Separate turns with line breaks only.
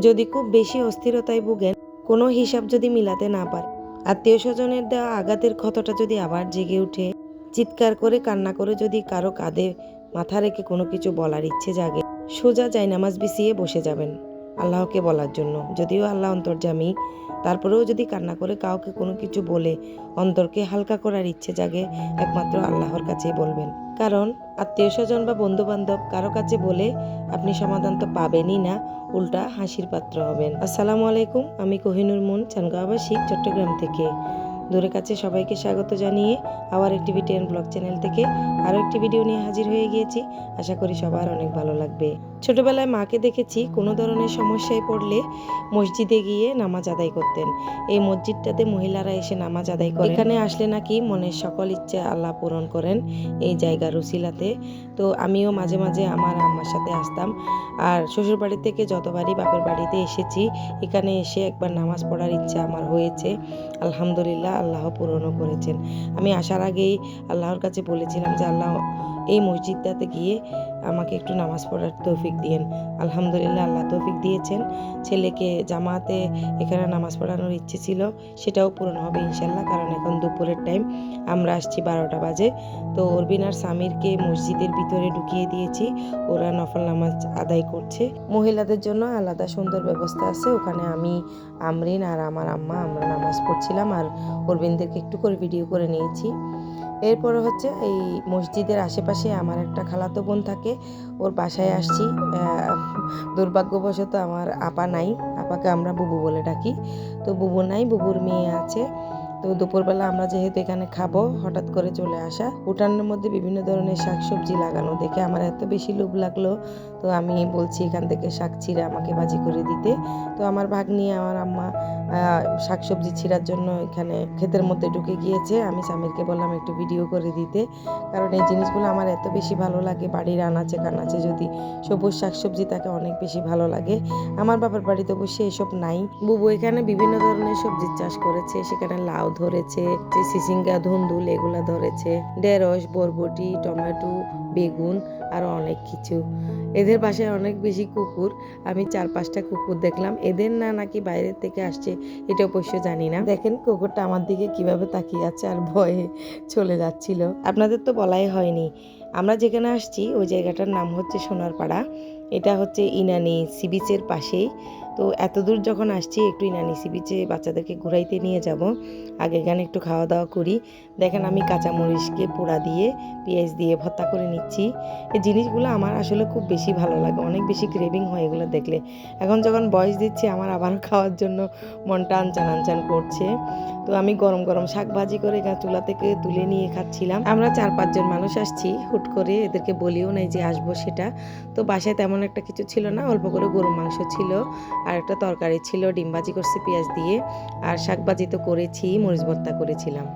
যদি খুব বেশি অস্থিরতায় ভুগেন, কোনো হিসাব যদি মিলাতে না পারে। আত্মীয় স্বজনের দেওয়া আঘাতের ক্ষতটা যদি আবার জেগে উঠে চিৎকার করে কান্না করে যদি কারও কাঁধে মাথা রেখে কোনো কিছু বলার ইচ্ছে জাগে, সোজা যাই নামাজ বিছিয়ে বসে যাবেন আল্লাহকে বলার জন্য। যদিও আল্লাহ অন্তর্জামী তারপরেও যদি কান্না করে কাউকে কোনো কিছু বলে, অন্তরকে হালকা করার ইচ্ছে জাগে, একমাত্র আল্লাহর কাছেই বলবেন। কারণ আত্মীয় স্বজন বা বন্ধু বান্ধব কারও কাছে বলে আপনি সমাধান তো পাবেনই না, উল্টা হাসির পাত্র হবেন। আসসালামু আলাইকুম, আমি কোহিনুর মুন, চানগাঁওবাসী, চট্টগ্রাম থেকে। দূরে কাছে সবাইকে স্বাগত জানিয়ে আবার একটি বিটিএন ব্লগ চ্যানেল থেকে আরও একটি ভিডিও নিয়ে হাজির হয়ে গিয়েছি। আশা করি সবার অনেক ভালো লাগবে। ছোটবেলায় মাকে দেখেছি কোনো ধরনের সমস্যায় পড়লে মসজিদে গিয়ে নামাজ আদায় করতেন। এই মসজিদটাতে মহিলারা এসে নামাজ আদায় করে এখানে আসলে নাকি মনের সকল ইচ্ছে আল্লাহ পূরণ করেন এই জায়গা রুসিলাতে তো আমিও মাঝে মাঝে আমার আম্মার সাথে আসতাম। আর শ্বশুর বাড়ি থেকে যতবারই বাপের বাড়িতে এসেছি, এখানে এসে একবার নামাজ পড়ার ইচ্ছা আমার হয়েছে। আলহামদুলিল্লাহ আল্লাহ পূরণও করেছেন। আমি আসার আগেই আল্লাহর কাছে বলেছিলাম যে, আল্লাহ এই মসজিদটাতে গিয়ে আমাকে একটু নামাজ পড়ার তৌফিক দিয়েন। আলহামদুলিল্লাহ আল্লাহ তৌফিক দিয়েছেন। ছেলেকে জামাতে এখানে নামাজ পড়ানোর ইচ্ছে ছিল, সেটাও পূরণ হবে ইনশাল্লাহ কারণ এখন দুপুরের টাইম আমরা আসছি বারোটা বাজে। তো অরবিন আর সামিরকে মসজিদের ভিতরে ঢুকিয়ে দিয়েছি। ওরা নফল নামাজ আদায় করছে। মহিলাদের জন্য আলাদা সুন্দর ব্যবস্থা আছে। ওখানে আমি, আমরিন আর আমার আম্মা, আমরা নামাজ পড়ছিলাম। আর অরবিনদেরকে একটু করে ভিডিও করে নিয়েছি। এরপরে হচ্ছে এই মসজিদের আশেপাশে আমার একটা খালাতো বোন থাকে, ওর বাসায় আসছি। দুর্ভাগ্যবশত আমার আপা নাই, আপাকে আমরা বুবু বলে ডাকি। তো বুবু নাই, বুবুর মেয়ে আছে। তো দুপুরবেলা আমরা যেহেতু এখানে খাব, হঠাৎ করে চলে আসা। উঠানের মধ্যে বিভিন্ন ধরনের শাকসবজি লাগানো, দেখে আমার এত বেশি লোভ লাগল তো আমি বলছি এখান থেকে শাক ছিঁড়ে আমাকে ভাজি করে দিতে। তো আমার ভাগ নিয়ে আমার আম্মা শাকসবজি ছিঁড়ার জন্য এখানে ক্ষেতের মধ্যে ঢুকে গিয়েছে। আমি স্বামীরকে বললাম একটু ভিডিও করে দিতে। কারণ এই জিনিসগুলো আমার এত বেশি ভালো লাগে, বাড়ির আনাচে কানাচে যদি সবুজ শাকসবজি তাকে অনেক বেশি ভালো লাগে। আমার বাবার বাড়িতে অবশ্যই এসব নাই। বুবু এখানে বিভিন্ন ধরনের সবজির চাষ করেছে। সেখানে লাউ ধরেছে সিসিঙ্গা, ধুন্দুল এগুলা ধরেছে। ঢেঁড়স, বরবটি, টমেটো, বেগুন আরও অনেক কিছু। এদের বাসায় অনেক বেশি কুকুর। আমি চার পাঁচটা কুকুর দেখলাম। এদের না নাকি বাইরের থেকে আসছে, এটা অবশ্য জানি না। দেখেন কুকুরটা আমার দিকে কীভাবে তাকিয়ে আছে আর ভয়ে চলে যাচ্ছিল। আপনাদের তো বলাই হয়নি। আমরা যেখানে আসছি, ওই জায়গাটার নাম হচ্ছে সোনারপাড়া। এটা হচ্ছে ইনানি সি বিচের পাশেই। তো এত দূর যখন আসছি, একটু ইনানি সি বিচে বাচ্চাদেরকে ঘুরাইতে নিয়ে যাব। আগে এখানে একটু খাওয়া দাওয়া করি। দেখেন আমি কাঁচামরিচকে পোড়া দিয়ে, পেঁয়াজ দিয়ে ভর্তা করে নিচ্ছি। এই জিনিসগুলো আমার আসলে খুব বেশি ভালো লাগে। অনেক বেশি ক্রেভিং হয় এগুলো দেখলে। এখন যখন বয়স দিচ্ছি, আমার আবার খাওয়ার জন্য মনটা আনচান আনচান করছে। তো আমি গরম গরম শাক ভাজি করে চুলা থেকে তুলে নিয়ে খাচ্ছিলাম। আমরা চার পাঁচজন মানুষ আসছি, হুট করে এদেরকে বলিও নাই যে আসব সেটা। তো বাসায় তেমন একটা কিছু ছিল না, অল্প করে গরু মাংস ছিল। আর একটা তরকারি ছিল, ডিম ভাজি করছি, পেঁয়াজ দিয়ে। আর শাক ভাজি তো করেছি, মরিচ ভর্তা করেছিলাম।